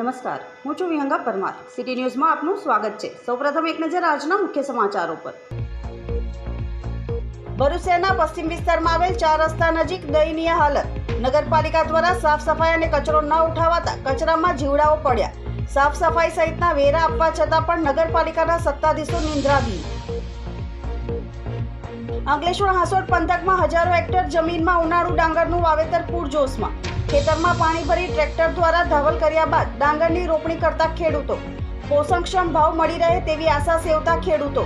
નમસ્કાર. હું છું વિહંગા પરમાર. સિટી ન્યૂઝમાં આપનું સ્વાગત છે. સૌપ્રથમ એક નજર આજના મુખ્ય સમાચારો પર. ભરૂચ પશ્ચિમ વિસ્તારમાં આવેલ ચાર રસ્તા નજીક દયનીય હાલત. નગરપાલિકા દ્વારા સાફ સફાઈ અને કચરો ન ઉઠાવાતા કચરામાં જીવડાઓ પડ્યા. સાફ સફાઈ સહિતના વેરા આપવા છતાં પણ નગરપાલિકાના સત્તાધીશો નિંદ્રાધીન. અંકલેશ્વર હાંસોડ પંથકમાં હજારો હેક્ટર જમીનમાં ઉનાળુ ડાંગરનું વાવેતર પૂરજોશમાં. ખેતરમાં પાણી ભરી ટ્રેક્ટર દ્વારા ધાવલ કર્યા બાદ ડાંગરની રોપણી કરતા ખેડૂતો. પોષણક્ષમ ભાવ મળી રહે તેવી આશા સેવતા ખેડૂતો.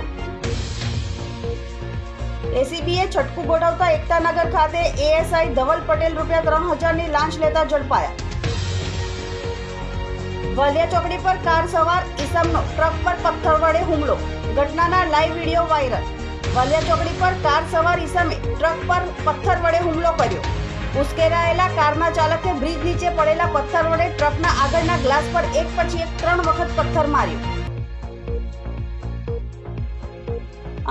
એસીબીએ છટકું ગોઠવતા એકતાનગર ખાતે એએસઆઈ ધવલ પટેલ રૂપિયા ત્રણ હજારની લાંચ લેતા ઝડપાયા. વાલિયા ચોકડી પર કાર સવાર, ઈસમનો ટ્રક પર પથ્થર વડે હુમલો. ઘટનાના લાઈવ વીડિયો વાયરલ. વાલિયા ચોકડી પર કાર સવાર, ઈસમે ટ્રક પર પથ્થર વડે હુમલો કર્યો. ઉશ્કેરાયેલા કારના ચાલકે બ્રિજ નીચે પડેલા પથ્થર વડે ટ્રકના આગળના ગ્લાસ પર એક પછી એક ત્રણ વખત પથ્થર માર્યો.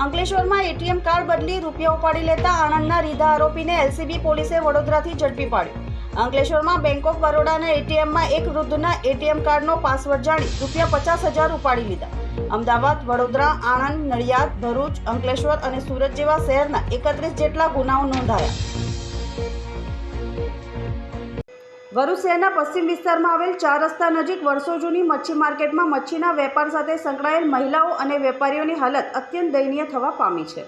અંકલેશ્વરમાં એટીએમ કાર્ડ બદલી રૂપિયા ઉપાડી લેતા આણંદના રીધા આરોપીને એલસીબી પોલીસે વડોદરાથી ઝડપી પાડ્યો. અંકલેશ્વરમાં બેંક ઓફ બરોડાના એટીએમમાં એક વૃદ્ધના એટીએમ કાર્ડનો પાસવર્ડ જાણી રૂપિયા પચાસ હજાર ઉપાડી લીધા. અમદાવાદ, વડોદરા, આણંદ, નડિયાદ, ભરૂચ, અંકલેશ્વર અને સુરત જેવા શહેરના એકત્રીસ જેટલા ગુનાઓ નોંધાયા. ભરૂચ શહેરના પશ્ચિમ વિસ્તારમાં આવેલ ચાર રસ્તા નજીક વર્ષો જૂની મચ્છી માર્કેટમાં મચ્છીના વેપાર સાથે સંકળાયેલ મહિલાઓ અને વેપારીઓની હાલત અત્યંત દયનીય થવા પામી છે.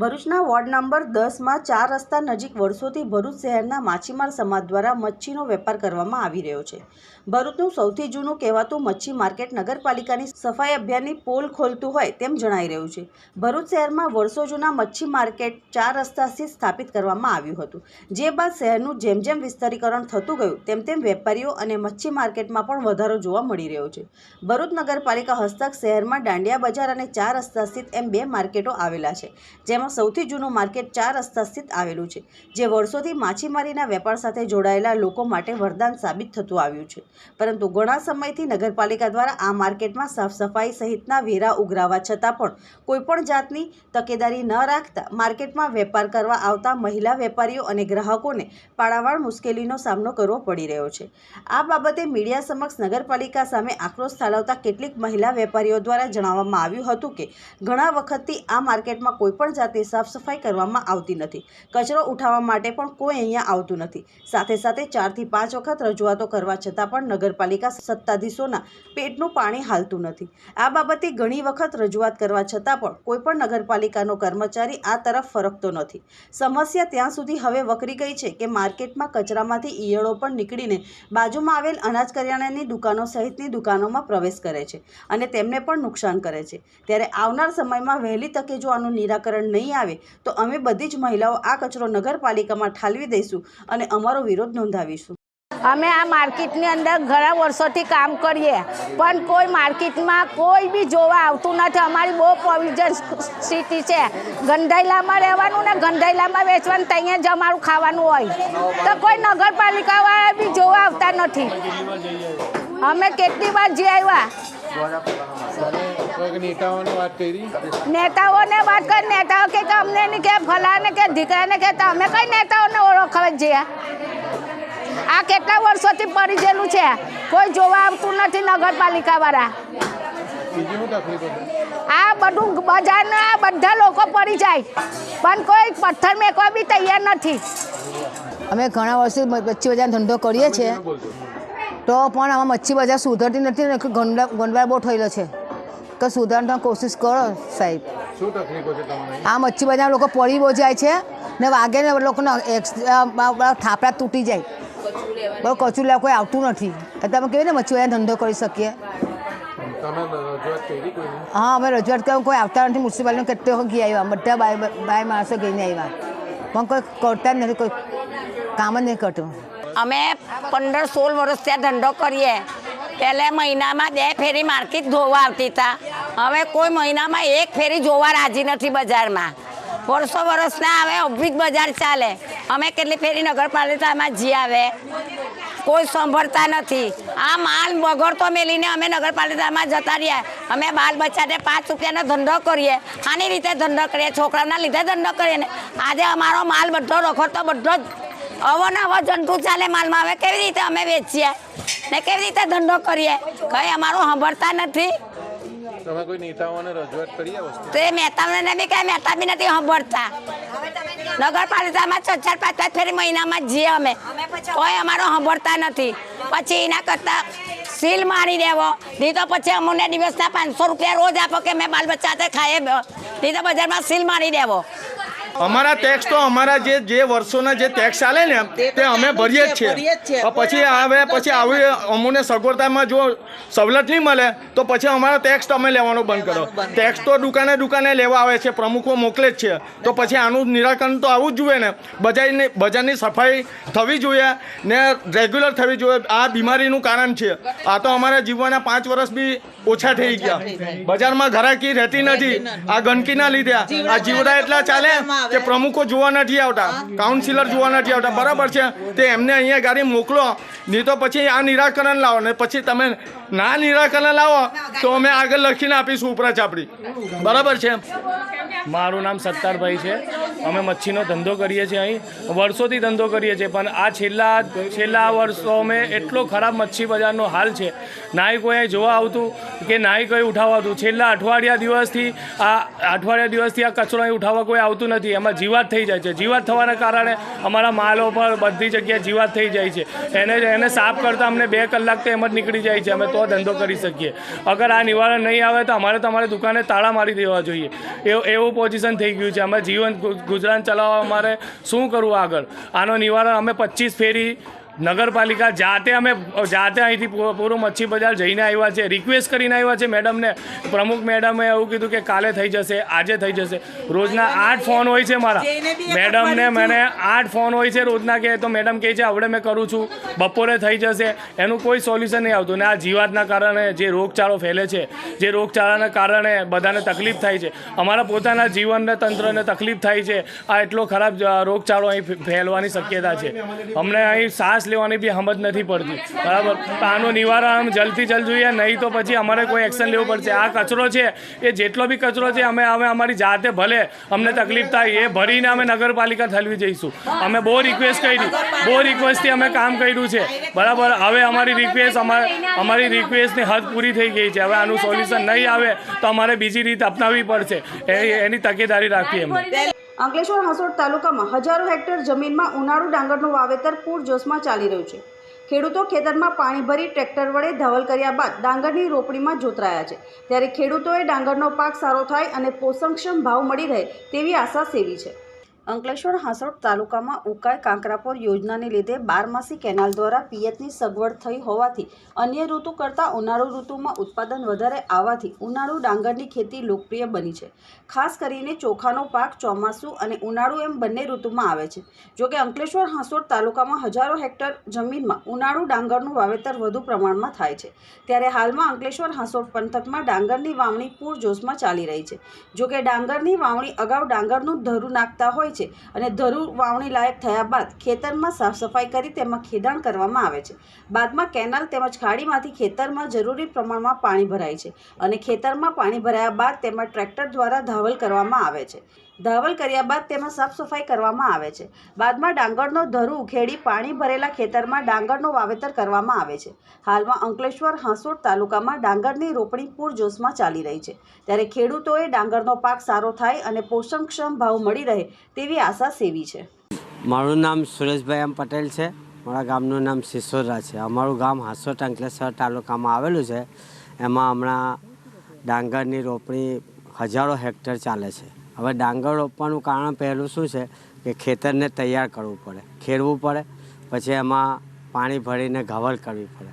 ભરૂચના વોર્ડ નંબર દસમાં ચાર રસ્તા નજીક વર્ષોથી ભરૂચ શહેરના માછીમાર સમાજ દ્વારા મચ્છીનો વેપાર કરવામાં આવી રહ્યો છે. ભરૂચનું સૌથી જૂનું કહેવાતું મચ્છી માર્કેટ નગરપાલિકાની સફાઈ અભિયાનની પોલ ખોલતું હોય તેમ જણાઈ રહ્યું છે. ભરૂચ શહેરમાં વર્ષો જૂના મચ્છી માર્કેટ ચાર રસ્તાથી સ્થાપિત કરવામાં આવ્યું હતું. જે બાદ શહેરનું જેમ જેમ વિસ્તરીકરણ થતું ગયું, તેમ તેમ વેપારીઓ અને મચ્છી માર્કેટમાં પણ વધારો જોવા મળી રહ્યો છે. ભરૂચ નગરપાલિકા હસ્તક શહેરમાં દાંડિયા બજાર અને ચાર રસ્તા સ્થિત એમ બે માર્કેટો આવેલા છે, જેમાં સૌથી જૂનું માર્કેટ ચાર રસ્તા સ્થિત આવેલું છે, જે વર્ષોથી માછીમારીના વેપાર સાથે જોડાયેલા લોકો માટે વરદાન સાબિત થતું આવ્યું છે. પરંતુ ઘણા સમયથી નગરપાલિકા દ્વારા આ માર્કેટમાં સાફ સફાઈ સહિતના વેરા ઉઘરાવા છતાં પણ કોઈપણ જાતની તકેદારી ન રાખતા માર્કેટમાં વેપાર કરવા આવતા મહિલા વેપારીઓ અને ગ્રાહકોને પાળાવાળ મુશ્કેલીનો સામનો કરવો પડી રહ્યો છે. આ બાબતે મીડિયા સમક્ષ નગરપાલિકા સામે આક્રોશ ઠાલવતા કેટલીક મહિલા વેપારીઓ દ્વારા જણાવવામાં આવ્યું હતું કે, ઘણા વખતથી આ માર્કેટમાં કોઈપણ જાતની સાફ સફાઈ કરવામાં આવતી નથી. કચરો ઉઠાવવા માટે પણ કોઈ અહીંયા આવતું નથી. સાથે સાથે ચારથી પાંચ વખત રજૂઆતો કરવા છતાં પણ નગરપાલિકા સત્તાધીશોના પેટનું પાણી હાલતું નથી. આ બાબતે ઘણી વખત રજૂઆત કરવા છતાં પણ કોઈ પણ નગરપાલિકાનો કર્મચારી આ તરફ ફરકતો નથી. સમસ્યા ત્યાં સુધી હવે વકરી ગઈ છે કે માર્કેટમાં કચરામાંથી ઈયળો પણ નીકળીને બાજુમાં આવેલ અનાજ કરિયાણાની દુકાનો સહિતની દુકાનોમાં પ્રવેશ કરે છે અને તેમને પણ નુકસાન કરે છે. ત્યારે આવનાર સમયમાં વહેલી તકે જો આનું નિરાકરણ નહીં આવે, તો અમે બધી જ મહિલાઓ આ કચરો નગરપાલિકામાં ઠાલવી દઈશું અને અમારો વિરોધ નોંધાવીશું. અમે આ માર્કેટની અંદર ઘણા વર્ષોથી કામ કરીએ, પણ કોઈ માર્કેટમાં કોઈ બી જોવા આવતું નથી. અમારી બહુ પ્રોવિઝન સ્થિતિ છે. ગંધાઈલામાં રહેવાનું ને ગંધાઈલામાં વેચવાનું ત્યાં જ અમારું ખાવાનું હોય. તો કોઈ નગરપાલિકાવાળા બી જોવા આવતા નથી. અમે કેટલી વાર જઈ આવ્યા? નેતાઓને વાત કરી? નેતાઓને વાત કરી નેતાઓ કે અમને નહીં કે ફલાને કે દીકરાને કે અમે કઈ નેતાઓને ઓળખવા જઈએ? આ કેટલા વર્ષોથી પડી ગયેલું છે? કોઈ જોવા આવતું નથી નગરપાલિકાવાળા. આ બધું બજારના બધા લોકો પડી જાય. પણ કોઈ પથ્થર મેકવા બી તૈયાર નથી. અમે ઘણા વર્ષથી વચ્ચે બજારનો ધંધો કરીએ છીએ. તો પણ આમાં મચ્છી બજાર સુધરતી નથી ને ગંડા ગંડવાર બહુ થયેલો છે. તો સુધારવાનો કોશિશ કરો સાહેબ. શું તકલીફો છે તમારે? આ મચ્છી બજાર લોકો પડી બહુ જાય છે ને વાગે ને લોકોને થાપડા તૂટી જાય. બહુ કચું લેવા કોઈ આવતું નથી. અમે કેવી ને મચ્છી બજાર ધંધો કરી શકીએ? તમે હા અમે રજૂઆત કરવા કોઈ આવતા નથી મ્યુનિસિપાલિટીને કેટલો ગઈ આવ્યા બધા બાય બાય માણસો ગઈને આવ્યા. પણ કોઈ કરતા જ નથી કોઈ કામ જ નહીં કરતું. અમે પંદર સોળ વર્ષ ત્યાં ધંધો કરીએ. પહેલે મહિનામાં બે ફેરી માર્કેટ ધોવા આવતી હતા હવે કોઈ મહિનામાં એક ફેરી જોવા રાજી નથી બજારમાં. વર્ષો વર્ષના હવે અભિજ બજાર ચાલે. અમે કેટલી ફેરી નગરપાલિકામાં જી આવે? કોઈ સાંભળતા નથી. આ માલ બગડતો મેલીને અમે નગરપાલિકામાં જતા રહ્યા. અમે બાલ બચ્ચાને પાંચ રૂપિયાનો ધંધો કરીએ. આની રીતે ધંધો કરીએ, છોકરાઓના લીધે ધંધો કરીએ ને. આજે અમારો માલ બધો રખડતો, બધો જ અવાનવા જંતુ ચાલે માલમાં. હવે કેવી રીતે અમે વેચીએ? ને કેવી રીતે ધંધો કરીએ? કઈ અમારું સાંભળતા નથી. તમે કોઈ નેતાઓને રજૂઆત કરી આ વસ્તુ? તે મહેતાને બી કઈ મહેતા બી નથી સાંભળતા. નગરપાલિકામાં ચાર ચાર પાંચ પાંચ ફેરી મહિનામાં જઈએ અમે. કોઈ અમારો સાંભળતા નથી. પછી એના કરતાં સીલ મારી દેવો. નહીં તો પછી અમને દિવસના પાંચસો રૂપિયા રોજ આપો કે મેં બાલ બચ્ચા ખાઈએ નહીં તો બજારમાં સીલ મારી દેવો. અમારા ટેક્સ તો અમારા જે જે વર્ષોના જે ટેક્સ ચાલે ને તે અમે ભરીએ જ છીએ. પછી હવે પછી આવી અમને સગવડતામાં જો સવલત નહીં મળે તો પછી અમારો ટેક્સ તમે લેવાનો બંધ કરો. ટેક્સ તો દુકાને દુકાને લેવા આવે છે પ્રમુખો મોકલે જ છે. તો પછી આનું નિરાકરણ તો આવવું જ જોઈએ ને બજારની બજારની સફાઈ થવી જોઈએ ને રેગ્યુલર થવી જોઈએ. આ બીમારીનું કારણ છે. આ તો અમારા જીવવાના પાંચ વર્ષ બી ઓછા થઈ ગયા. બજારમાં ઘરાકી રહેતી નથી. આ ગંદકીના લીધે. આ જીવડા એટલા ચાલે. કે પ્રમુખો જોવા નથી આવતા કાઉન્સિલર જોવા નથી આવતા. બરાબર છે? તે એમને અહીંયા ગાડી મોકલો નહીં તો પછી આ નિરાકરણ લાવો. ને પછી તમે ના નિરાકરણ લાવો તો અમે આગળ લખીને આપીશું ઉપરા ચાપડી બરાબર છે? મારું નામ સત્તારભાઈ છે. અમે મચ્છીનો ધંધો કરીએ છીએ અહીં. વર્ષોથી ધંધો કરીએ છીએ પણ આ છેલ્લા છેલ્લા વર્ષો અમે એટલો ખરાબ મચ્છી બજારનો હાલ છે. નાય કોઈ અહીં જોવા આવતું કે નાય કોઈ ઉઠાવાતું? છેલ્લા અઠવાડિયા દિવસથી આ અઠવાડિયા દિવસથી આ કચરો અહીં ઉઠાવવા કોઈ આવતું નથી. એમાં જીવાત થઈ જાય છે. જીવાત થવાના કારણે અમારા માલો પર બધી જગ્યાએ જીવાત થઈ જાય છે. એને એને સાફ કરતાં અમને બે કલાક તો એમ જ નીકળી જાય છે. અમે તો ધંધો કરી શકીએ. અગર આ નિવારણ નહીં આવે તો અમારે તમારે દુકાને તાળા મારી દેવા જોઈએ. એવું એવું પોઝિશન થઈ ગયું છે. અમે જીવન ગુજરાન ચલાવવા અમારે શું કરવું આગળ? આનો નિવારણ અમે પચીસ ફેરી નગરપાલિકા જાતે અમે જાતે અહીંથી પૂરું મચ્છી બજાર જઈને આવ્યા છે. રિક્વેસ્ટ કરીને આવ્યા છે મેડમને પ્રમુખ મેડમે એવું કીધું કે કાલે થઈ જશે આજે થઈ જશે. રોજના આઠ ફોન હોય છે મારા. મેડમને મને આઠ ફોન હોય છે રોજના કે તો મેડમ કહે છે આવડે મેં કરું છું. બપોરે થઈ જશે. એનું કોઈ સોલ્યુશન નહીં આવતું. ને આ જીવાતના કારણે જે રોગચાળો ફેલે છે જે રોગચાળાના કારણે બધાને તકલીફ થાય છે. અમારા પોતાના જીવનને તંત્રને તકલીફ થાય છે. આ એટલો ખરાબ રોગચાળો અહીં ફેલવાની શક્યતા છે. અમને અહીં શ્વાસ લેવાની બી સમજ નથી પડતી. બરાબર? આનું નિવારણ જલ્દથી જલ્દ જોઈએ, નહીં તો પછી અમારે કોઈ એક્શન લેવું પડશે. આ કચરો છે, એ જેટલો બી કચરો છે, અમે અમે અમારી જાતે ભલે અમને તકલીફ થાય, એ ભરીને અમે નગરપાલિકા ઠલવી જઈશું. અમે બહુ રિક્વેસ્ટ કરી, બહુ રિક્વેસ્ટથી અમે કામ કર્યું છે. બરાબર? હવે અમારી રિક્વેસ્ટ અમારે અમારી રિક્વેસ્ટની હદ પૂરી થઈ ગઈ છે. હવે આનું સોલ્યુશન નહીં આવે, તો અમારે બીજી રીત અપનાવવી પડશે. એની તકેદારી રાખીએ અમે. અંકલેશ્વર હાંસોડ તાલુકામાં હજારો હેક્ટર જમીનમાં ઉનાળુ ડાંગરનું વાવેતર પૂરજોશમાં ચાલી રહ્યું છે. ખેડૂતો ખેતરમાં પાણી ભરી ટ્રેક્ટર વડે ધવલ કર્યા બાદ ડાંગરની રોપણીમાં જોતરાયા છે. ત્યારે ખેડૂતોએ ડાંગરનો પાક સારો થાય અને પોષણક્ષમ ભાવ મળી રહે તેવી આશા સેવી છે. અંકલેશ્વર હાંસોડ તાલુકામાં ઉકાઈ કાંકરાપોર યોજનાને લીધે બારમાસી કેનાલ દ્વારા પિયતની સગવડ થઈ હોવાથી અન્ય ઋતુ કરતાં ઉનાળુ ઋતુમાં ઉત્પાદન વધારે આવવાથી ઉનાળુ ડાંગરની ખેતી લોકપ્રિય બની છે. ખાસ કરીને ચોખાનો પાક, ચોમાસું અને ઉનાળુ એમ બંને ઋતુમાં આવે છે. જોકે અંકલેશ્વર હાંસોડ તાલુકામાં હજારો હેક્ટર જમીનમાં ઉનાળુ ડાંગરનું વાવેતર વધુ પ્રમાણમાં થાય છે. ત્યારે હાલમાં અંકલેશ્વર હાંસોડ પંથકમાં ડાંગરની વાવણી પૂરજોશમાં ચાલી રહી છે. જોકે ડાંગરની વાવણી અગાઉ ડાંગરનું ધરું નાખતા હોય છે અને ધરું વાવણી લાયક થયા બાદ ખેતરમાં સાફ સફાઈ કરી તેમાં ખેડાણ કરવામાં આવે છે. બાદમાં કેનાલ તેમજ ખાડીમાંથી ખેતરમાં જરૂરી પ્રમાણમાં પાણી ભરાય છે અને ખેતરમાં પાણી ભરાયા બાદ તેમાં ટ્રેક્ટર દ્વારા ધાવલ કરવામાં આવે છે. ધાવલ કર્યા બાદ તેમાં સાફ સફાઈ કરવામાં આવે છે. બાદમાં ડાંગરનો ધરુ ઉખેડી પાણી ભરેલા ખેતરમાં ડાંગરનું વાવેતર કરવામાં આવે છે. હાલમાં અંકલેશ્વર હાંસોડ તાલુકામાં ડાંગરની રોપણી પૂરજોશમાં ચાલી રહી છે. ત્યારે ખેડૂતોએ ડાંગરનો પાક સારો થાય અને પોષણક્ષમ ભાવ મળી રહે તેવી આશા સેવી છે. મારું નામ સુરેશભાઈ એમ પટેલ છે. મારા ગામનું નામ સિસોદરા છે. અમારું ગામ હાંસોટ અંકલેશ્વર તાલુકામાં આવેલું છે. એમાં હમણાં ડાંગરની રોપણી હજારો હેક્ટર ચાલે છે. હવે ડાંગર રોપવાનું કારણ પહેલું શું છે કે ખેતરને તૈયાર કરવું પડે ખેડવું પડે પછી એમાં પાણી ભરીને ઘાવલ કરવી પડે.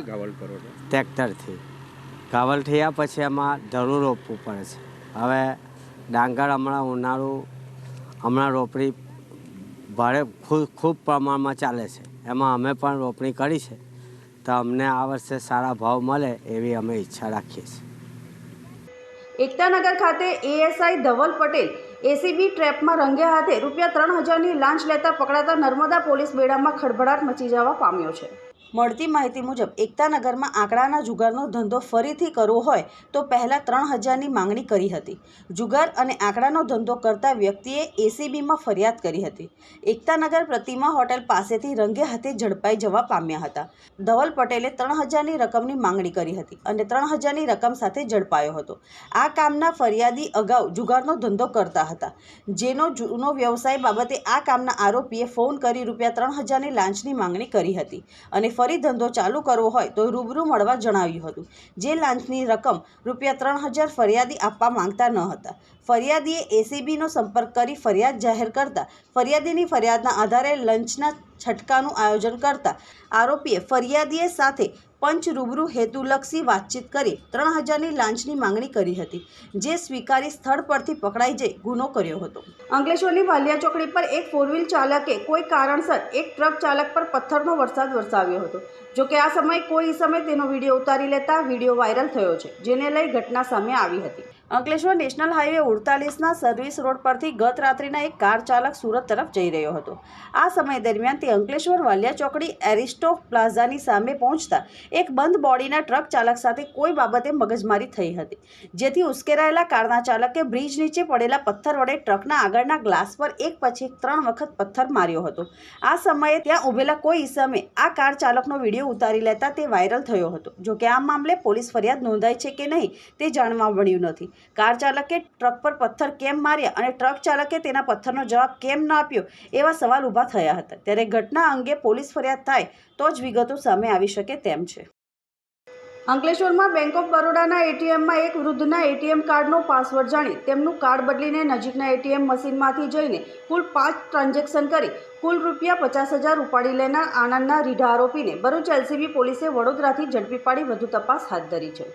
ગાવલ કરો ટ્રેક્ટરથી. ઘાવલ થયા પછી એમાં ધરું રોપવું પડે છે. હવે ડાંગર હમણાં ઉનાળું હમણાં રોપણી ભારે ખૂબ ખૂબ પ્રમાણમાં ચાલે છે. એમાં અમે પણ રોપણી કરી છે. તો અમને આ વર્ષે સારા ભાવ મળે એવી અમે ઈચ્છા રાખીએ છીએ. એકતાનગર ખાતે એએસઆઈ ધવલ પટેલ એસીબી ટ્રેપમાં રંગે હાથે રૂપિયા ત્રણ હજારની લાંચ લેતા પકડાતા નર્મદા પોલીસ બેડામાં ખળભળાટ મચી જવા પામ્યો છે. મળતી માહિતી મુજબ એકતાનગરમાં આંકડાના જુગારનો ધંધો ફરીથી કરવો હોય તો પહેલાં ત્રણ હજારની માંગણી કરી હતી. જુગાર અને આંકડાનો ધંધો કરતા વ્યક્તિએ એસીબીમાં ફરિયાદ કરી હતી. એકતાનગર પ્રતિમા હોટેલ પાસેથી રંગે હાથે ઝડપાઈ જવા પામ્યા હતા. ધવલ પટેલે ત્રણ હજારની રકમની માંગણી કરી હતી અને ત્રણ હજારની રકમ સાથે ઝડપાયો હતો. આ કામના ફરિયાદી અગાઉ જુગારનો ધંધો કરતા હતા. જેનો જૂનો વ્યવસાય બાબતે આ કામના આરોપીએ ફોન કરી રૂપિયા ત્રણ હજારની લાંચની માંગણી કરી હતી અને ફરી ધંધો ચાલુ કરવો હોય તો રૂબરૂ મળવા જણાવ્યું હતું. જે લાંચની રકમ રૂપિયા ત્રણ હજાર ફરિયાદી આપવા માંગતા ન હતા. ફરિયાદીએ એસીબીનો સંપર્ક કરી ફરિયાદ જાહેર કરતા ફરિયાદીની ફરિયાદના આધારે લંચના છટકાનું આયોજન કરતા આરોપીએ ફરિયાદીએ સાથે પંચ રૂબરૂ હેતુલક્ષી વાતચીત કરી ત્રણ હજારની લાંચની માંગણી કરી હતી, જે સ્વીકારી સ્થળ પરથી પકડાઈ જઈ ગુનો કર્યો હતો. અંકલેશ્વરની વાલિયા ચોકડી પર એક ફોર વ્હીલ ચાલકે કોઈ કારણસર એક ટ્રક ચાલક પર પથ્થરનો વરસાદ વરસાવ્યો હતો. જોકે આ સમયે કોઈ સમયે તેનો વીડિયો ઉતારી લેતા વીડિયો વાયરલ થયો છે, જેને લઈ ઘટના સામે આવી હતી. અંકલેશ્વર નેશનલ હાઈવે ઉડતાલીસના સર્વિસ રોડ પરથી ગત રાત્રિના એક કાર ચાલક સુરત તરફ જઈ રહ્યો હતો. આ સમય દરમિયાન તે અંકલેશ્વર વાલિયા ચોકડી એરિસ્ટો પ્લાઝાની સામે પહોંચતા એક બંધ બોડીના ટ્રક ચાલક સાથે કોઈ બાબતે મગજમારી થઈ હતી. જેથી ઉશ્કેરાયેલા કારના ચાલકે બ્રિજ નીચે પડેલા પથ્થર વડે ટ્રકના આગળના ગ્લાસ પર એક પછી ત્રણ વખત પથ્થર માર્યો હતો. આ સમયે ત્યાં ઊભેલા કોઈ ઈસમે આ કાર ચાલકનો વીડિયો ઉતારી લેતા તે વાયરલ થયો હતો. જોકે આ મામલે પોલીસ ફરિયાદ નોંધાઈ છે કે નહીં તે જાણવા મળ્યું નથી. કાર ચાલકે ટ્રક પર પથ્થર કેમ માર્યા અને ટ્રક ચાલકે તેના પથ્થરનો જવાબ કેમ ન આપ્યો એવા સવાલ ઊભા થયા હતા. ત્યારે ઘટના અંગે પોલીસ ફરિયાદ થાય તો જ વિગતો સામે આવી શકે તેમ છે. અંકલેશ્વરમાં બેંક ઓફ બરોડાના એટીએમમાં એક વૃદ્ધના એટીએમ કાર્ડનો પાસવર્ડ જાણી તેમનું કાર્ડ બદલીને નજીકના એટીએમ મશીનમાંથી જઈને કુલ પાંચ ટ્રાન્ઝેક્શન કરી કુલ રૂપિયા પચાસ હજાર ઉપાડી લેનાર આણંદના રીઢા આરોપીને ભરૂચ એલસીબી પોલીસે વડોદરાથી ઝડપી પાડી વધુ તપાસ હાથ ધરી છે.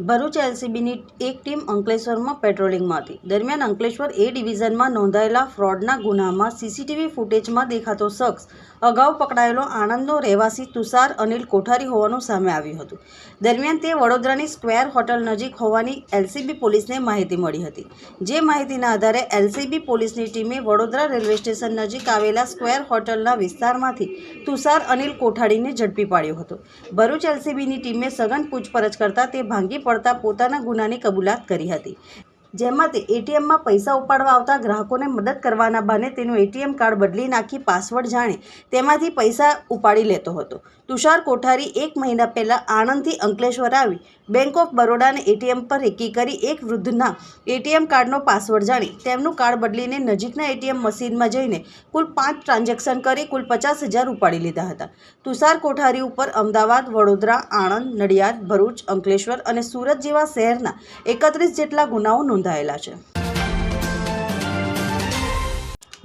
ભરૂચ એલસીબીની એક ટીમ અંકલેશ્વરમાં પેટ્રોલિંગમાં હતી દરમિયાન અંકલેશ્વર એ ડિવિઝનમાં નોંધાયેલા ફ્રોડના ગુનામાં સીસીટીવી ફૂટેજમાં દેખાતો શખ્સ અગાઉ પકડાયેલો આણંદનો રહેવાસી તુષાર અનિલ કોઠારી હોવાનું સામે આવ્યું હતું. દરમિયાન તે વડોદરાની સ્ક્વેર હોટલ નજીક હોવાની એલસીબી પોલીસને માહિતી મળી હતી. જે માહિતીના આધારે એલસીબી પોલીસની ટીમે વડોદરા રેલવે સ્ટેશન નજીક આવેલા સ્ક્વેર હોટલના વિસ્તારમાંથી તુષાર અનિલ કોઠારીને ઝડપી પાડ્યો હતો. ભરૂચ એલસીબીની ટીમે સઘન પૂછપરછ કરતા તે ભાંગી પડતા પોતાના ગુનાની કબૂલાત કરી હતી. જેમાં તે એટીએમમાં પૈસા ઉપાડવા આવતા ગ્રાહકોને મદદ કરવાના બહાને તેનું એટીએમ કાર્ડ બદલી નાખી પાસવર્ડ જાણે તેમાંથી પૈસા ઉપાડી લેતો હતો. તુષાર કોઠારી એક મહિના પહેલાં આણંદથી અંકલેશ્વર આવી બેંક ઓફ બરોડાને એટીએમ પર રેકી કરી એક વૃદ્ધના એટીએમ કાર્ડનો પાસવર્ડ જાણી તેમનું કાર્ડ બદલીને નજીકના એટીએમ મશીનમાં જઈને કુલ પાંચ ટ્રાન્ઝેક્શન કરી કુલ પચાસ હજાર ઉપાડી લીધા હતા. તુષાર કોઠારી ઉપર અમદાવાદ, વડોદરા, આણંદ, નડિયાદ, ભરૂચ, અંકલેશ્વર અને સુરત જેવા શહેરના એકત્રીસ જેટલા ગુનાઓ નોંધાયેલા છે.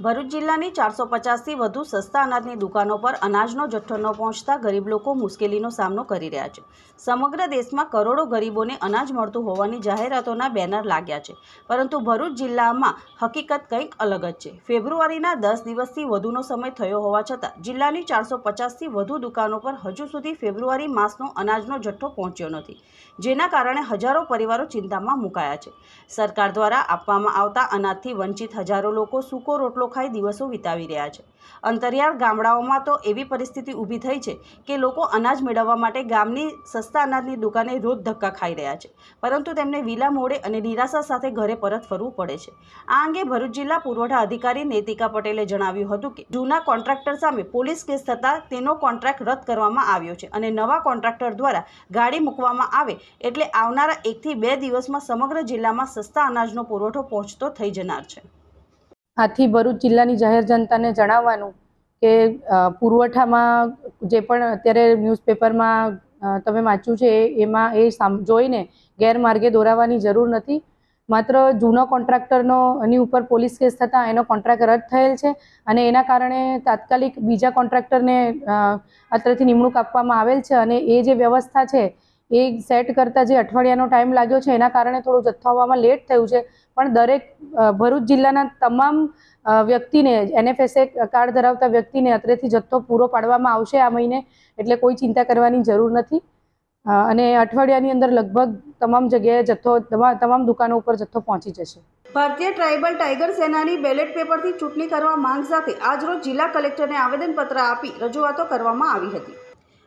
ભરૂચ જિલ્લાની ચારસો પચાસથી વધુ સસ્તા અનાજની દુકાનો પર અનાજનો જથ્થો ન પહોંચતા ગરીબ લોકો મુશ્કેલીનો સામનો કરી રહ્યા છે. સમગ્ર દેશમાં કરોડો ગરીબોને અનાજ મળતું હોવાની જાહેરાતોના બેનર લાગ્યા છે. પરંતુ ભરૂચ જિલ્લામાં હકીકત કંઈક અલગ જ છે. ફેબ્રુઆરીના દસ દિવસથી વધુનો સમય થયો હોવા છતાં જિલ્લાની ચારસો પચાસથી વધુ દુકાનો પર હજુ સુધી ફેબ્રુઆરી માસનો અનાજનો જથ્થો પહોંચ્યો નથી. જેના કારણે હજારો પરિવારો ચિંતામાં મુકાયા છે. સરકાર દ્વારા આપવામાં આવતા અનાજથી વંચિત હજારો લોકો સૂકો રોટલો ખાઈ દિવસો વિતાવી રહ્યા છે. અંતરિયાળ ગામડાઓમાં તો એવી પરિસ્થિતિ ઊભી થઈ છે કે લોકો અનાજ મેળવવા માટે ગામની સસ્તા અનાજની દુકાને રોજ ધક્કા ખાઈ રહ્યા છે. પરંતુ તેમને વિલા મોડે અને નિરાશા સાથે ઘરે પરત ફરવું પડે છે. આ અંગે ભરૂચ જિલ્લા પુરવઠા અધિકારી નૈતિકા પટેલે જણાવ્યું હતું કે, જૂના કોન્ટ્રાક્ટર સામે પોલીસ કેસ થતાં તેનો કોન્ટ્રાક્ટ રદ કરવામાં આવ્યો છે અને નવા કોન્ટ્રાક્ટર દ્વારા ગાડી મૂકવામાં આવે એટલે આવનારા એકથી બે દિવસમાં સમગ્ર જિલ્લામાં સસ્તા અનાજનો પુરવઠો પહોંચતો થઈ જનાર છે. આથી ભરૂચ જિલ્લાની જાહેર જનતાને જણાવવાનું કે પુરવઠામાં જે પણ અત્યારે ન્યૂઝપેપરમાં તમે વાંચ્યું છે એમાં એ જોઈને ગેરમાર્ગે દોરાવાની જરૂર નથી. માત્ર જૂનો કોન્ટ્રાક્ટરનો, એની ઉપર પોલીસ કેસ થતાં એનો કોન્ટ્રાક્ટ રદ થયેલ છે અને એના કારણે તાત્કાલિક બીજા કોન્ટ્રાક્ટરને અત્રેથી નિમણૂક આપવામાં આવેલ છે અને એ જે વ્યવસ્થા છે, એ સેટ કરતાં જે અઠવાડિયાનો ટાઈમ લાગ્યો છે, એના કારણે થોડું જથ્થો આવવામાં લેટ થયું છે. પણ દરેક ભરૂચ જિલ્લાના તમામ વ્યક્તિને, એનએફએસએ કાર્ડ ધરાવતા વ્યક્તિને અત્રેથી જથ્થો પૂરો પાડવામાં આવશે આ મહિને, એટલે કોઈ ચિંતા કરવાની જરૂર નથી. અને અઠવાડિયાની અંદર લગભગ તમામ જગ્યાએ જથ્થો તમામ દુકાનો ઉપર જથ્થો પહોંચી જશે. ભારતીય ટ્રાઇબલ ટાઈગર સેનાની બેલેટ પેપરથી ચૂંટણી કરવા માંગ સાથે આજરોજ જિલ્લા કલેક્ટરને આવેદનપત્ર આપી રજૂઆતો કરવામાં આવી હતી.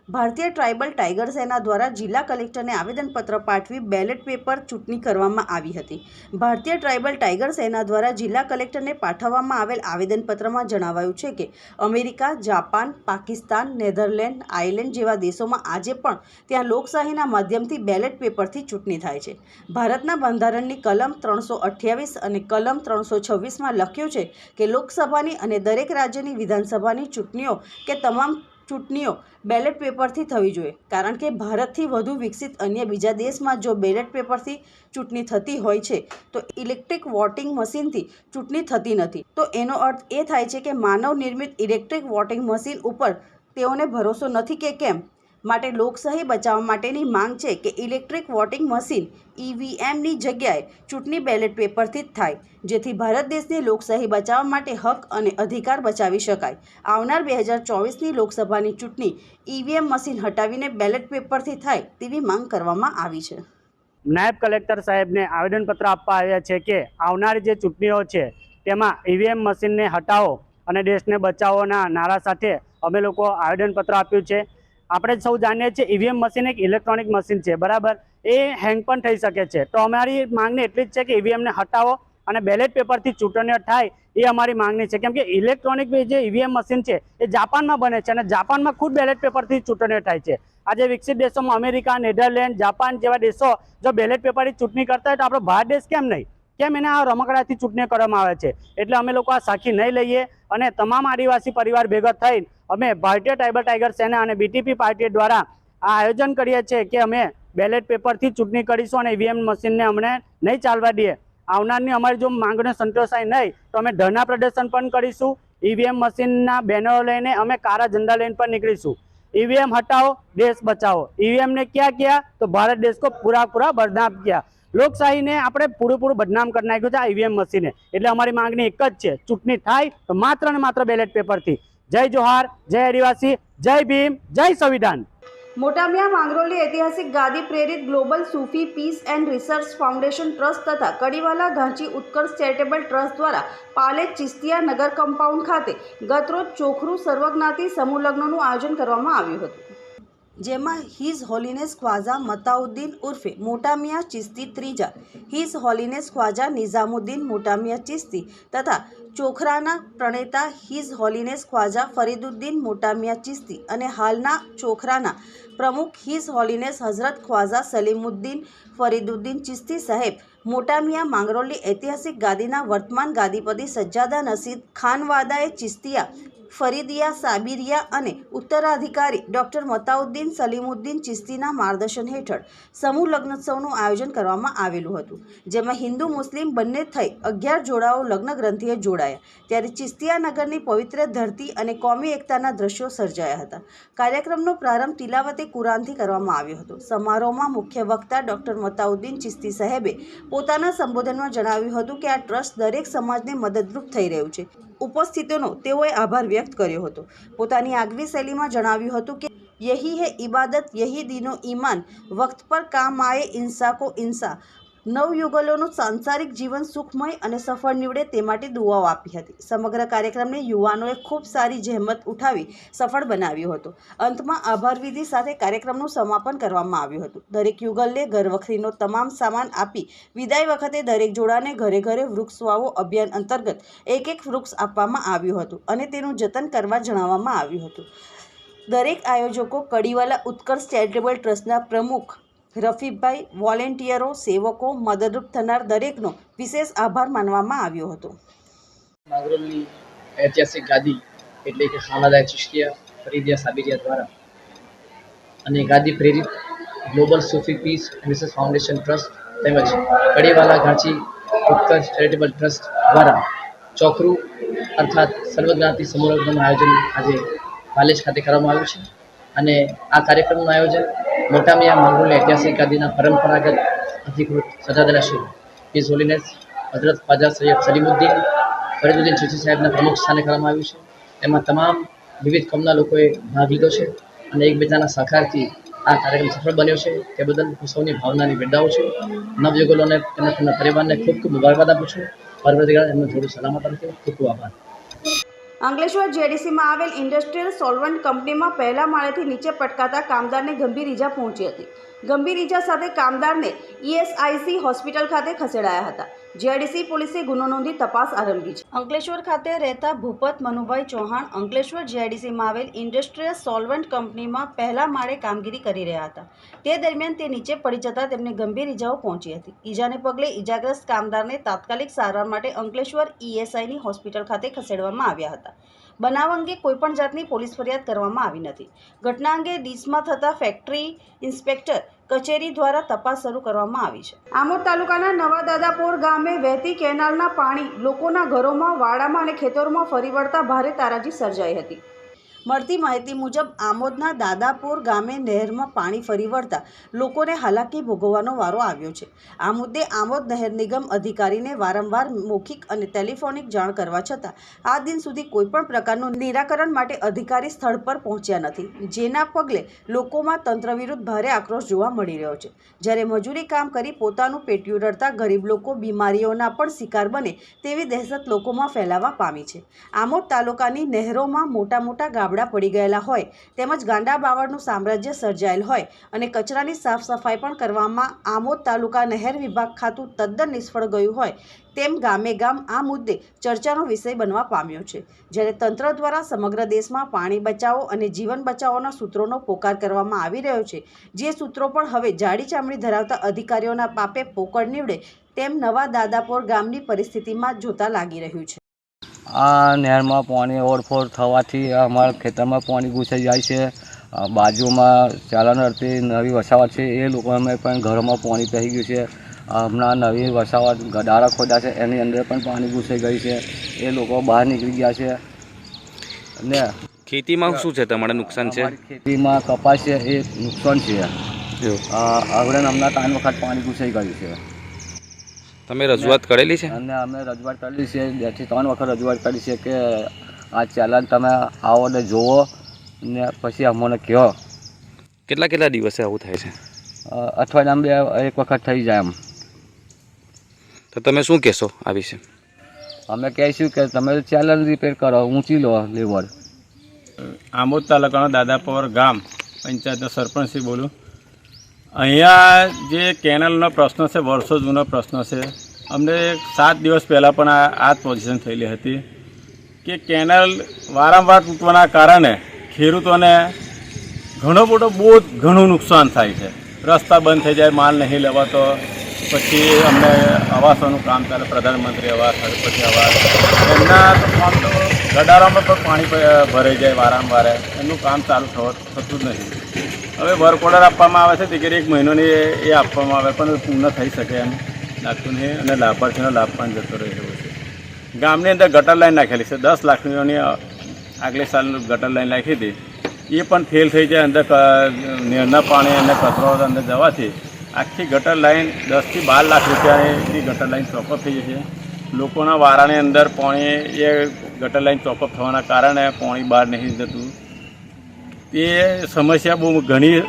ભારતીય ટ્રાઇબલ ટાઈગર સેના દ્વારા જિલ્લા કલેક્ટરને આવેદનપત્ર પાઠવી બેલેટ પેપર ચૂંટણી કરવામાં આવી હતી. ભારતીય ટ્રાઇબલ ટાઈગર સેના દ્વારા જિલ્લા કલેક્ટરને પાઠવવામાં આવેલ આવેદનપત્રમાં જણાવાયું છે કે, America, Japan, Pakistan, Netherland island જેવા દેશોમાં આજે પણ ત્યાં લોકશાહીના માધ્યમથી બેલેટ પેપરથી ચૂંટણી થાય છે. ભારતના બંધારણની કલમ ત્રણસો અઠ્યાવીસ અને કલમ ત્રણસો છવ્વીસમાં લખ્યું છે કે, લોકસભાની અને દરેક રાજ્યની વિધાનસભાની ચૂંટણીઓ કે તમામ ચૂંટણીઓ બેલેટ પેપરથી થવી જોઈએ. કારણ કે ભારતથી વધુ વિકસિત અન્ય બીજા દેશમાં જો બેલેટ પેપરથી ચૂંટણી થતી હોય છે, તો ઇલેક્ટ્રિક વોટિંગ મશીનથી ચૂંટણી થતી નથી. તો એનો અર્થ એ થાય છે કે માનવ નિર્મિત ઇલેક્ટ્રિક વોટિંગ મશીન ઉપર તેઓને ભરોસો નથી કે કેમ? માટે લોકશાહી બચાવવા માટેની માંગ છે કે ઇલેક્ટ્રિક વોટિંગ મશીન ઈવીએમની જગ્યાએ ચૂંટણી બેલેટ પેપરથી જ થાય, જેથી ભારત દેશની લોકશાહી બચાવવા માટે હક અને અધિકાર બચાવી શકાય. આવનાર બે હજાર ચોવીસની લોકસભાની ચૂંટણી ઈવીએમ મશીન હટાવીને બેલેટ પેપરથી થાય તેવી માંગ કરવામાં આવી છે. નાયબ કલેક્ટર સાહેબને આવેદનપત્ર આપવા આવ્યા છે કે આવનારી જે ચૂંટણીઓ છે, તેમાં ઈવીએમ મશીનને હટાવો અને દેશને બચાવોના નારા સાથે અમે લોકો આવેદનપત્ર આપ્યું છે. આપણે સૌ જાણીએ છીએ ઈવીએમ મશીન એક ઇલેક્ટ્રોનિક મશીન છે, બરાબર? એ હેંગ પણ થઈ શકે છે. તો અમારી માંગણી એટલી જ છે કે ઈવીએમને હટાવો અને બેલેટ પેપરથી ચૂંટણીઓ થાય એ અમારી માંગણી છે. કેમ કે ઇલેક્ટ્રોનિક જે ઈવીએમ મશીન છે એ જાપાનમાં બને છે અને જાપાનમાં ખુદ બેલેટ પેપરથી ચૂંટણીઓ થાય છે. આજે વિકસિત દેશોમાં અમેરિકા, નેધરલેન્ડ, જાપાન જેવા દેશો જો બેલેટ પેપરથી ચૂંટણી કરતા હોય તો આપણો ભારત દેશ કેમ નહીં? કેમ એને આ રમકડાથી ચૂંટણી કરવામાં આવે છે? એટલે અમે લોકો આ સાખી નહીં લઈએ. અને તમામ આદિવાસી પરિવાર ભેગા થઈને અમે ભારતીય ટ્રાઇબલ ટાઈગર સેના અને બીટીપી પાર્ટી દ્વારા આ આયોજન કરીએ છીએ કે અમે બેલેટ પેપરથી ચૂંટણી કરીશું અને ઈવીએમ મશીનને અમને નહીં ચાલવા દઈએ આવનારની અમારી જો માંગણીઓ સંતોષાય નહીં તો અમે ધરણા પ્રદર્શન પણ કરીશું ઈવીએમ મશીનના બેનરો લઈને અમે કાળા ઝંડા લઈને પણ નીકળીશું ईवीएम हटाओ देश बचाओ ईवीएम ने क्या किया तो भारत देश को पूरा पूरा बदनाम किया લોકશાહીને આપણે પૂરેપૂરું બદનામ કરી નાખ્યું છે આ ઈવીએમ મશીને એટલે અમારી માંગણી એક જ છે, ચૂંટણી થાય તો માત્ર ને માત્ર બેલેટ પેપરથી જય જોહાર, જય આદિવાસી, જય ભીમ, જય સંવિધાન. મોટામિયા માંગરોલી ઐતિહાસિક ગાદી પ્રેરિત global Sufi peace and research foundation trust તથા કડીવાલા ઘાંચી ઉત્કર્ષ ચેરિટેબલ ટ્રસ્ટ દ્વારા પાલે ચિસ્તિયા નગર કમ્પાઉન્ડ ખાતે ગતરોજ ચોખરું સર્વજ્ઞાતિ સમૂહ લગ્નનું આયોજન કરવામાં આવ્યું હતું. જેમાં હિઝ હોલીનેસ ખ્વાજા મતાઉદ્દીન ઉર્ફે મોટામિયા ચિસ્તી ત્રીજા. હિઝ હોલીનેસ ખ્વાજા નિઝામુદ્દીન મોટામિયા ચિસ્તી તથા ચોખરાના પ્રણેતા હિઝ હોલીનેસ ખ્વાજા ફરીદુદ્દીન મોટામિયા ચિસ્તી અને હાલના ચોખરાના પ્રમુખ હિઝ હોલીનેસ હઝરત ખ્વાજા સલીમુદ્દીન ફરીદુદ્દીન ચિસ્તી સાહેબ, મોટામિયા માંગરોલી ઐતિહાસિક ગાદીના વર્તમાન ગાદીપતિ સજ્જાદા નસીદ ખાનવાદાએ ચિસ્તિયા ફરીદિયા, સાબિરિયા અને ઉત્તરાધિકારી ડૉક્ટર મતાઉદ્દીન સલીમુદ્દીન ચિસ્તીના માર્ગદર્શન હેઠળ સમૂહ લગ્નોત્સવનું આયોજન કરવામાં આવેલું હતું, જેમાં હિન્દુ, મુસ્લિમ બંને થઈ અગિયાર જોડાઓ લગ્ન ગ્રંથિએ જોડાયા. ત્યારે ચિસ્તિયાનગરની પવિત્ર ધરતી અને કોમી એકતાના દ્રશ્યો સર્જાયા હતા. કાર્યક્રમનો પ્રારંભ તિલાવતે કુરાનથી કરવામાં આવ્યો હતો. સમારોહમાં મુખ્ય વક્તા ડૉક્ટર મતાઉદ્દીન ચિસ્તી સાહેબે પોતાના સંબોધનમાં જણાવ્યું હતું કે આ ટ્રસ્ટ દરેક સમાજને મદદરૂપ થઈ રહ્યું છે. ઉપસ્થિતોનો તેઓએ આભાર વ્યક્ત કર્યો હતો. પોતાની આગવી શૈલીમાં જણાવ્યું હતું કે, યહી હે ઇબાદત, યહી દીનો ઈમાન. વક્ત પર કામ આયે ઇન્સા કો ઇન્સા. નવયુગલોનું સાંસારિક જીવન સુખમય અને સફળ નીવડે તે માટે દુઆઓ આપી હતી. સમગ્ર કાર્યક્રમને યુવાનોએ ખૂબ સારી જહેમત ઉઠાવી સફળ બનાવ્યો હતો. અંતમાં આભાર વિધિ સાથે કાર્યક્રમનું સમાપન કરવામાં આવ્યું હતું. દરેક યુગલને ઘરવખરીનો તમામ સામાન આપી વિદાય વખતે દરેક જોડાને ઘરે ઘરે વૃક્ષ વાવો અભિયાન અંતર્ગત એક એક વૃક્ષ આપવામાં આવ્યું હતું અને તેનું જતન કરવા જણાવવામાં આવ્યું હતું. દરેક આયોજકો કડીવાલા ઉત્કર્ષ ચેરિટેબલ ટ્રસ્ટના પ્રમુખ રફીકભાઈ વોલેન્ટિયરો, સેવકો, મદદરૂપ થનાર દરેકનો વિશેષ આભાર માનવામાં આવ્યો હતો. નાગરોલની ઐતિહાસિક ગાદી એટલે કે ખાનાદાય ચિશ્તિયા ફરીદિયા સાબિરિયા દ્વારા અને ગાદી પ્રેરિત global Sufi peace research foundation trust તેમજ કડીવાલા ઘાંચી ઉત્કર્ષ ચેરિટેબલ ટ્રસ્ટ દ્વારા ચોકરું અર્થાત સર્વજ્ઞાતિ સમારોહનું આયોજન આજે પાલેજ ખાતે કરવામાં આવ્યું છે. અને આ કાર્યક્રમનું આયોજન મોટામિયા માંગરોળની ઐતિહાસિક ગાદીના પરંપરાગત અધિકૃત સજાદેલા શિવ હિઝ હોલીનેસ હજરત ખ્વાજા સૈયદ સલીમુદ્દીન ફરીદુદ્દીન ચિશ્તી સાહેબના પ્રમુખ સ્થાને કરવામાં આવ્યું છે. એમાં તમામ વિવિધ કોમના લોકોએ ભાગ લીધો છે અને એકબીજાના સહકારથી આ કાર્યક્રમ સફળ બન્યો છે. તે બદલ હું સૌની ભાવનાની બિરદાવું છું. નવયુગલોને તેમના તેમના પરિવારને ખૂબ ખૂબ મુબારકબાદ આપું છું. પરવર્તીગાળ એમનું થોડું સલામત રાખે ખૂબ ખૂબ આભાર. અંકલેશ્વર જેડીસીમાં આવેલ ઇન્ડસ્ટ્રીયલ સોલ્વન્ટ કંપનીમાં પહેલા માળેથી નીચે પટકાતા કામદારને ગંભીર ઈજા પહોંચી હતી. ગંભીર ઈજા સાથે કામદારને ઈએસઆઈસી હોસ્પિટલ ખાતે ખસેડાયા હતા. જેડીસી પોલીસે ગુનો નોંધી તપાસ આરંભી છે. અંકલેશ્વર ખાતે રહેતા ભૂપત મનુભાઈ ચૌહાણ અંકલેશ્વર જીઆઈડીસીમાં આવેલ ઇન્ડસ્ટ્રીયલ સોલ્વન્ટ કંપનીમાં પહેલા માળે કામગીરી કરી રહ્યા હતા. તે દરમિયાન તે નીચે પડી જતા તેમને ગંભીર ઈજાઓ પહોંચી હતી. ઈજાને પગલે ઈજાગ્રસ્ત કામદારને તાત્કાલિક સારવાર માટે અંકલેશ્વર ઈએસઆઈની હોસ્પિટલ ખાતે ખસેડવામાં આવ્યા હતા. બનાવ અંગે કોઈપણ જાતની પોલીસ ફરિયાદ કરવામાં આવી નથી. ઘટના અંગે ડીસમાં થતા ફેક્ટરી ઇન્સ્પેક્ટર કચેરી દ્વારા તપાસ શરૂ કરવામાં આવી છે. આમોદ તાલુકાના નવા દાદાપોર ગામે વહેતી કેનાલના પાણી લોકોના ઘરોમાં, વાડામાં અને ખેતરોમાં ફરી વળતા ભારે તારાજી સર્જાઈ હતી. મળતી માહિતી મુજબ, આમોદના દાદાપુર ગામે નહેરમાં પાણી ફરી વળતા લોકોને હાલાકી ભોગવવાનો વારો આવ્યો છે. આ મુદ્દે આમોદ નહેર નિગમ અધિકારીને વારંવાર મૌખિક અને ટેલિફોનિક જાણ કરવા છતાં, આ દિન સુધી કોઈપણ પ્રકારનું નિરાકરણ માટે અધિકારી સ્થળ પર પહોંચ્યા નથી, જેના પગલે લોકોમાં તંત્ર વિરુદ્ધ ભારે આક્રોશ જોવા મળી રહ્યો છે. જ્યારે મજૂરી કામ કરી પોતાનું પેટ્યું રડતા ગરીબ લોકો બીમારીઓના પણ શિકાર બને તેવી દહેશત લોકોમાં ફેલાવા પામી છે. આમોદ તાલુકાની નહેરોમાં મોટા મોટા ગાબડા પડી ગયેલા હોય, તેમજ ગાંડા બાવળનું સામ્રાજ્ય સર્જાયેલ હોય અને કચરાની સાફ સફાઈ પણ કરવામાં આમોદ તાલુકા નહેર વિભાગ ખાતું તદ્દન નિષ્ફળ ગયું હોય, તેમ ગામે ગામ આ મુદ્દે ચર્ચાનો વિષય બનવા પામ્યો છે, જ્યારે તંત્ર દ્વારા સમગ્ર દેશમાં પાણી બચાવો અને જીવન બચાવોના સૂત્રોનો પોકાર કરવામાં આવી રહ્યો છે, જે સૂત્રો પણ હવે જાડી ચામડી ધરાવતા અધિકારીઓના પાપે પોકળ નીવડે તેમ નવા દાદાપોર ગામની પરિસ્થિતિમાં જોતા લાગી રહ્યું છે. આ નહેરમાં પાણી ઓવરફ્લો થવાથી અમારા ખેતરમાં પાણી ઘૂસાઈ જાય છે. બાજુમાં ચાલન અર્થે નવી વસાવટ છે. એ લોકોને પણ ઘરોમાં પાણી પહી ગયું છે. હમણાં નવી વસાવટ ગડારા ખોદા છે. એની અંદર પણ પાણી ઘૂસાઈ ગઈ છે. એ લોકો બહાર નીકળી ગયા છે. ને ખેતીમાં શું છે? તમારે નુકસાન છે? ખેતીમાં કપાસ છે. એ નુકસાન છે. હવે હમણાં ત્રણ વખત પાણી ઘૂસાઈ ગયું છે. તમે રજૂઆત કરેલી છે? અને અમે રજૂઆત કરેલી છે. બેથી ત્રણ વખત રજૂઆત કરી છે કે આ ચેલેન્જ તમે આવો ને જુઓ ને પછી અમને કહો. કેટલા કેટલા દિવસે આવું થાય છે? અઠવાડિયામાં બે એક વખત થઈ જાય એમ. તો તમે શું કહેશો આ વિશે? અમે કહીશું કે તમે ચેલેન્જ રિપેર કરો ઊંચી લો લેવલ આમોદ તાલુકાનો દાદાપોર ગામ પંચાયતનો સરપંચથી બોલું. અહીંયા જે કેનલનો પ્રશ્ન છે, વર્ષો જૂનો પ્રશ્ન છે, અમને સાત દિવસ પહેલાં પણ આ જ પોઝિશન થયેલી હતી કે કેનલ વારંવાર તૂટવાના કારણે ખેડૂતોને ઘણો બધો બહુ ઘણું નુકસાન થાય છે. રસ્તા બંધ થઈ જાય, માલ નહીં લેવાતો, પછી અમને આવાસોનું કામ ચાલે, પ્રધાનમંત્રી આવાસ પછી આવાસ. એમના આમ તો ગડારામાં પણ પાણી ભરાઈ જાય વારંવાર. એમનું કામ ચાલુ થતું જ નથી હવે વર્ક ઓર્ડર આપવામાં આવે છે કે એક મહિનોની એ- આપવામાં આવે, પણ પૂર્ણ થઈ શકે એમ. લાગતું નહીં અને લાભાર્થીનો લાભ પણ જતો રહે એવો છે. ગામની અંદર ગટર લાઈન નાખેલી છે. દસ લાખની આગલે સાલ ગટર લાઈન નાખી હતી. એ પણ ફેલ થઈ જાય, અંદર નીરના પાણી અને કચરો અંદર જવાથી. આખી ગટર લાઈન દસથી બાર લાખ રૂપિયાની ગટર લાઈન ચોપઅપ થઈ જશે. લોકોના વારાની અંદર પાણી એ ગટર લાઈન ચોપઅપ થવાના કારણે પાણી બહાર નહીં જતું. એ સમસ્યા બહુ ઘણી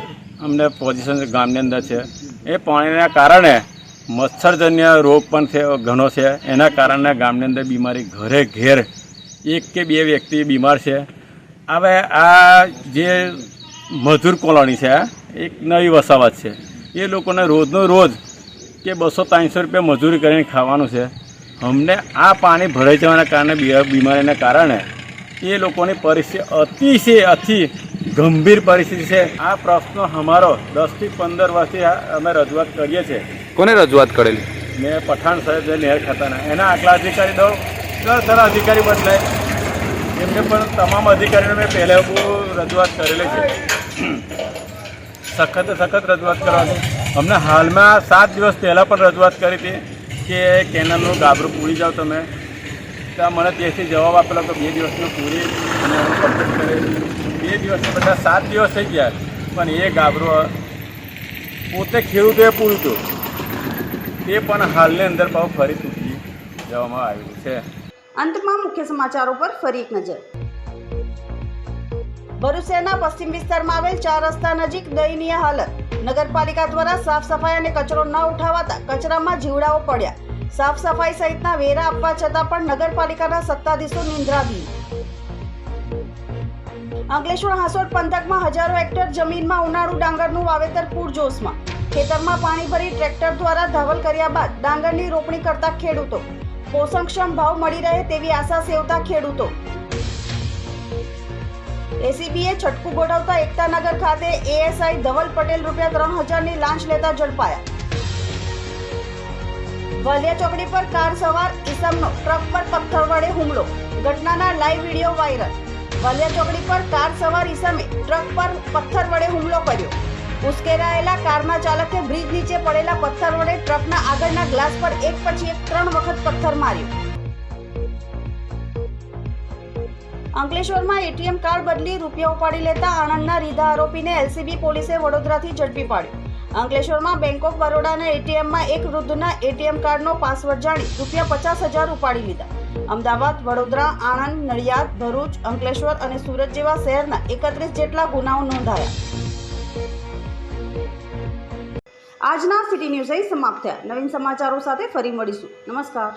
અમને પોઝિશન ગામની અંદર છે. એ પાણીના કારણે મચ્છરજન્ય રોગ પણ છે, ઘણો છે. એના કારણે ગામની અંદર બીમારી ઘરે ઘેર એક કે બે વ્યક્તિ બીમાર છે. હવે આ જે મજૂર કોલોની છે, એક નવી વસાવત છે. એ લોકોને રોજનો રોજ કે બસો ત્રણસો રૂપિયા મજૂરી કરીને ખાવાનું છે. અમને આ પાણી ભરાઈ જવાના કારણે બીમારીના કારણે એ લોકોની પરિસ્થિતિ અતિશય અતિ ગંભીર પરિસ્થિતિ છે. આ પ્રશ્ન અમારો દસથી પંદર વર્ષથી અમે રજૂઆત કરીએ છીએ. કોને રજૂઆત કરેલી? મેં પઠાણ સાહેબ જે નહેર ખાતાના એના આટલા અધિકારી દો દસ દર અધિકારી બદલાય. એમને પણ તમામ અધિકારીઓને મેં પહેલાં રજૂઆત કરેલી છે. સખત સખત રજૂઆત કરવાની. અમને હાલમાં સાત દિવસ પહેલાં પણ રજૂઆત કરી હતી કે કેનાલનું ગાબરું પૂરી જાઓ તમે. ત્યાં મને તેથી જવાબ આપેલો કે બે દિવસનું પૂરી અને કમ્પ્લીટ કરી બે દિવસ બધા સાત દિવસ થઈ ગયા પણ એ ગાભરો પોતે ખેડૂતોએ પૂરતું. તે પણ હાલની અંદર બહુ ફરી તૂટી જવામાં આવ્યું છે. અંતમાં મુખ્ય સમાચારો પર ફરી એક નજર. ભરૂચ પશ્ચિમ વિસ્તારમાં આવેલ ચાર રસ્તા નજીક દયનીય હાલત. નગરપાલિકા દ્વારા સાફ સફાઈ અને કચરો ન ઉઠાવાતા કચરામાં જીવડાઓ પડ્યા. સાફ સફાઈ સહિતના વેરા આપવા છતાં પણ નગરપાલિકાના સત્તાધીશો નિંદ્રાધીન. અંકલેશ્વર હાંસોડ પંથકમાં હજારો હેક્ટર જમીનમાં ઉનાળુ ડાંગરનું વાવેતર પૂરજોશમાં. ખેતરમાં પાણી ભરી ટ્રેક્ટર દ્વારા ધવલ કર્યા બાદ ડાંગરની રોપણી કરતા ખેડૂતો. પોષણક્ષમ ભાવ મળી રહે તેવી આશા સેવતા ખેડૂતો. એસીબીએ છટકું ગોઠવતા એકતાનગર ખાતે એએસઆઈ ધવલ પટેલ રૂપિયા ત્રણ હજારની લાંચ લેતા ઝડપાયા. વાલિયા ચોકડી પર કાર સવાર ઇસમનો ટ્રક પર પથ્થર વડે હુમલો. ઘટનાના લાઈવ વીડિયો વાયરલ. વાલિયા ચોકડી પર કાર સવાર સામે ટ્રક પર પથ્થર વડે હુમલો કર્યો. ઉશ્કેરાયેલા કારના ચાલકે બ્રિજ નીચે પડેલા પથ્થર વડે ટ્રકના આગળના ગ્લાસ પર એક પછી એક ત્રણ વખત પથ્થર માર્યો. અંકલેશ્વરમાં એટીએમ કાર્ડ બદલી રૂપિયા ઉપાડી લેતા આણંદના રીધા આરોપીને એલસીબી પોલીસે વડોદરાથી ઝડપી પાડ્યો. અંકલેશ્વરમાં બેંક ઓફ બરોડાના એટીએમમાં એક વૃદ્ધના એટીએમ કાર્ડનો પાસવર્ડ જાણી રૂપિયા પચાસ હજાર ઉપાડી લીધા. અમદાવાદ, વડોદરા, આણંદ, નડિયાદ, ભરૂચ, અંકલેશ્વર અને સુરત જેવા શહેરના એકત્રીસ જેટલા ગુનાઓ નોંધાયા. આજના સિટી ન્યૂઝ સમાપ્ત થયા. નવીન સમાચારો સાથે ફરી મળીશું. નમસ્કાર.